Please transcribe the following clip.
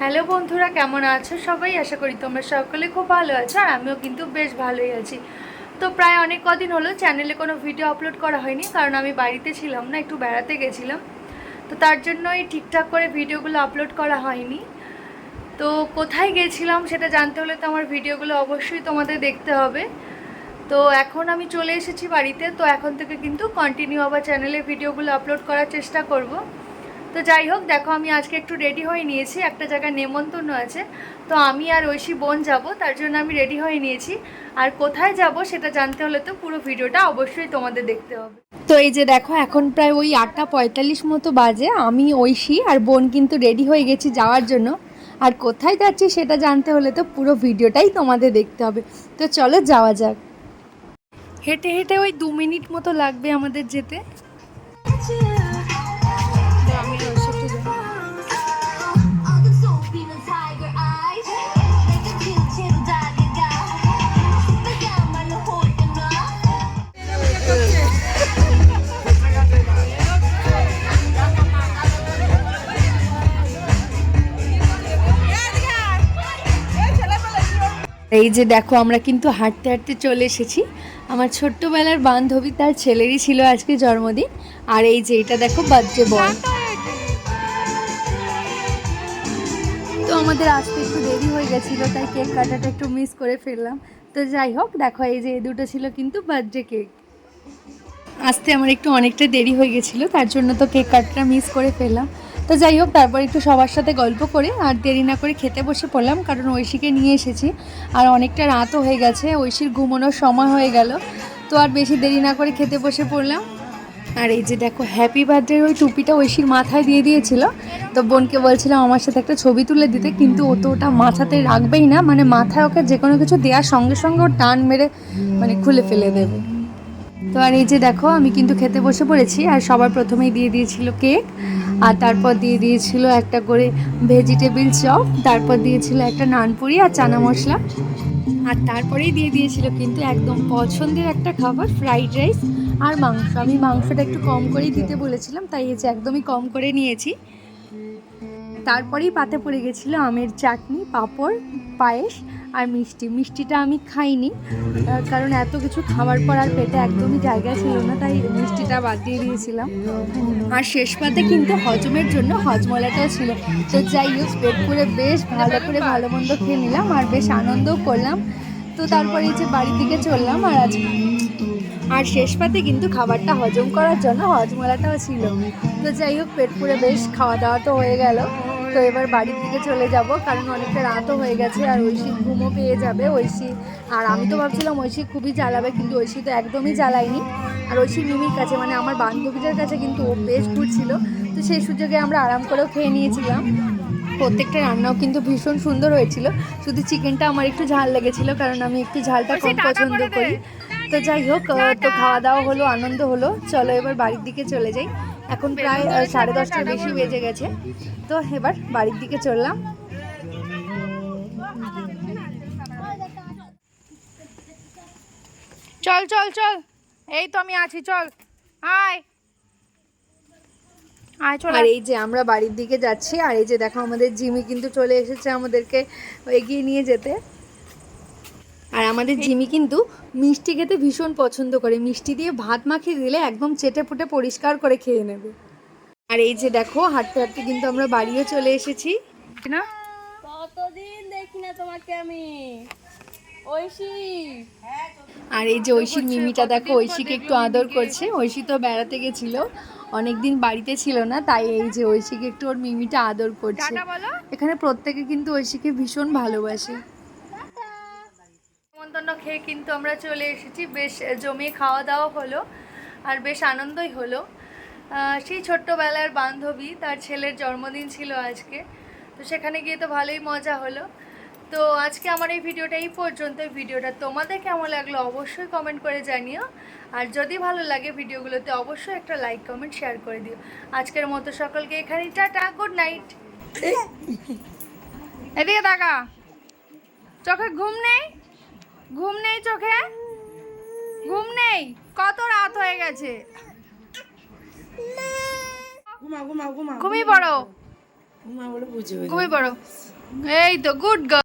Hello বন্ধুরা, কেমন আছো সবাই? আশা করি তোমরা সকলে খুব ভালো আছো আর আমিও কিন্তু বেশ ভালোই আছি। তো প্রায় অনেক কদিন হলো চ্যানেলে কোনো ভিডিও আপলোড করা হয়নি, কারণ আমি বাড়িতে ছিলাম না, একটু বেড়াতে গেছিলাম। তো তার জন্যই ঠিকঠাক করে ভিডিওগুলো আপলোড করা হয়নি। তো কোথায় গেছিলাম সেটা জানতে হলে তো আমার ভিডিওগুলো অবশ্যই তোমাদের দেখতে হবে। তো এখন আমি চলে এসেছি বাড়িতে, তো এখন থেকে কিন্তু কন্টিনিউ আবার চ্যানেলে ভিডিওগুলো আপলোড করার চেষ্টা করব। তো যাই হোক দেখো আমি আজকে একটু রেডি হয়ে নিয়েছি। একটা জায়গায় নেমন্তন্ন আছে। তো আমি আর ঐশী বোন যাব তার জন্য আমি রেডি হয়ে নিয়েছি। আর কোথায় যাব সেটা জানতে হলে তো পুরো ভিডিওটা অবশ্যই তোমাদের দেখতে হবে। তো এই যে দেখো এখন প্রায় ওই আটটা পঁয়তাল্লিশ মতো বাজে। আমি ঐশী আর বোন কিন্তু রেডি হয়ে গেছি যাওয়ার জন্য। আর কোথায় যাচ্ছি সেটা জানতে হলে তো পুরো ভিডিওটাই তোমাদের দেখতে হবে। তো চলো যাওয়া যাক। হেঁটে হেঁটে ওই দু মিনিট মতো লাগবে আমাদের যেতে। এই যে দেখো, আমরা কিন্তু হাঁটতে হাঁটতে চলে এসেছি। আমার ছোট্টবেলার বান্ধবী তার ছেলেরই ছিল আজকে জন্মদিন। আর এই যে এটা দেখো বার্থডে বয় তো আমাদের আসতে একটু দেরি হয়ে গেছিল, তাই কেক কাটাটা একটু মিস করে ফেললাম। তো যাই হোক, দেখো এই যে দুটো ছিল কিন্তু বার্থডে কেক। আসতে আমার একটু অনেকটা দেরি হয়ে গেছিল, তার জন্য তো কেক কাটটা মিস করে ফেললাম। তো যাই হোক, তারপর একটু সবার সাথে গল্প করে আর দেরি না করে খেতে বসে পড়লাম, কারণ ঐশীকে নিয়ে এসেছি। আর অনেকটা রাতও হয়ে গেছে, ঐশীর ঘুমানোর সময় হয়ে গেল। তো আর বেশি দেরি না করে খেতে বসে পড়লাম। আর এই যে দেখো হ্যাপি বার্থডের ওই টুপিটা ঐশীর মাথায় দিয়ে দিয়েছিল। তো বোনকে বলছিলাম আমার সাথে একটা ছবি তুলে দিতে, কিন্তু ও তো ওটা মাথাতে রাখবেই না। মানে মাথায় ওকে যে কোনো কিছু দেওয়ার সঙ্গে সঙ্গে ও টান মেরে মানে খুলে ফেলে দেবে। তো আর এই যে দেখো, আমি কিন্তু খেতে বসে পড়েছি, আর সবার প্রথমেই দিয়ে দিয়েছিল কেক, আর তারপর দিয়ে দিয়েছিল একটা করে ভেজিটেবিল চপ তারপর দিয়েছিল একটা নানপুরি আর চানা মশলা, আর তারপরেই দিয়ে দিয়েছিল কিন্তু একদম পছন্দের একটা খাবার ফ্রাইড রাইস আর মাংস। আমি মাংসটা একটু কম করেই দিতে বলেছিলাম, তাই এই যে একদমই কম করে নিয়েছি। তারপরেই পাতে পড়ে গেছিল আমের চাটনি, পাঁপড়, পায়েস আর মিষ্টি। মিষ্টিটা আমি খাইনি কারণ এত কিছু খাওয়ার পর আর পেটে একদমই জায়গা ছিল না, তাই মিষ্টিটা বাদ দিয়ে দিয়েছিলাম। আর শেষ পাতে কিন্তু হজমের জন্য হজমলাটাও ছিল। তো যাই হোক, পেট করে বেশ ভালো করে ভালো মন্দ খেয়ে নিলাম আর বেশ আনন্দও করলাম। তো তারপরে এই যে বাড়ির দিকে চললাম আর আজ আর শেষ পাতে কিন্তু খাবারটা হজম করার জন্য হজমলাটাও ছিল। তো যাই হোক, পেট পুরে বেশ খাওয়া দাওয়া তো হয়ে গেল। তো এবার বাড়ির দিকে চলে যাব কারণ অনেকটা রাতও হয়ে গেছে আর ঐশী ঘুমও পেয়ে যাবে। ঐশী আর আমি তো ভাবছিলাম ঐশী খুবই জ্বালাবে কিন্তু ঐশী তো একদমই জ্বালায়নি আর ঐশী মিমির কাছে মানে আমার বান্ধবীদের কাছে কিন্তু ও বেশ ঘুরছিল তো সেই সুযোগে আমরা আরাম করেও খেয়ে নিয়েছিলাম। প্রত্যেকটা রান্নাও কিন্তু ভীষণ সুন্দর হয়েছিল। শুধু চিকেনটা আমার একটু ঝাল লেগেছিল কারণ আমি একটু ঝালটা কম পছন্দ করি তো যাই হোক তো খাওয়া দাওয়া হলো আনন্দ হলো। চলো এবার বাড়ির দিকে চলে যাই। এখন প্রায় সাড়ে দশটার বেশি বেজে গেছে। তো এবার বাড়ির দিকে চললাম। চল চল চল। এই তো আমি আছি, চল। আয়। আর এই যে আমরা বাড়ির দিকে যাচ্ছি, আর এই যে দেখো আমাদের জিমি কিন্তু চলে এসেছে আমাদেরকে এগিয়ে নিয়ে যেতে। আর আমাদের জিমি কিন্তু মিষ্টি খেতে ভীষণ পছন্দ করে। মিষ্টি দিয়ে ভাত মাখিয়ে দিলে একদম চেটে পুটে পরিষ্কার করে খেয়ে নেবে। আর এই যে দেখো হাঁটতে হাঁটতে কিন্তু আমরা বাড়িও চলে এসেছি। না? কতদিন দেখি না তোমাকে আমি। ঐশী। আর এই যে ঐশীর মিমিটা দেখো ঐশীকে একটু আদর করছে। ঐশী তো বেড়াতে গেছিল অনেকদিন বাড়িতে ছিল না তাই এই যে ঐশীকে একটু ওর মিমিটা আদর করছে। এখানে প্রত্যেকে কিন্তু ঐশীকে ভীষণ ভালোবাসে। নেমন্তন্ন খেয়ে কিন্তু আমরা চলে এসেছি। বেশ জমিয়ে খাওয়া দাওয়া হলো আর বেশ আনন্দই হলো। সেই ছোট্টবেলার বান্ধবী তার ছেলের জন্মদিন ছিল আজকে। তো সেখানে গিয়ে তো ভালোই মজা হলো। তো আজকে আমার এই ভিডিওটা এই পর্যন্ত ভিডিওটা তোমাদের কেমন লাগল অবশ্যই কমেন্ট করে জানিও। আর যদি ভালো লাগে ভিডিওগুলোতে অবশ্যই একটা লাইক কমেন্ট শেয়ার করে দিও। আজকের মতো সকলকে এখানেই টাটা গুড নাইট এদিকে তাকা। চোখে ঘুম নেই? ঘুম নেই চোখে? ঘুম নেই? কত রাত হয়ে গেছে? ঘুমা ঘুমা ঘুমা ঘুমিয়ে পড়ো। মা বলে বুঝে ঘুমিয়ে পড়ো। এই তো গুড গার্ল